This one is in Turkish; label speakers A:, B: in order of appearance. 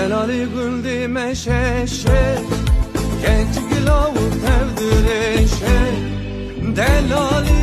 A: Delali güldü meşeşe Genç gilavu tevdireşe Delali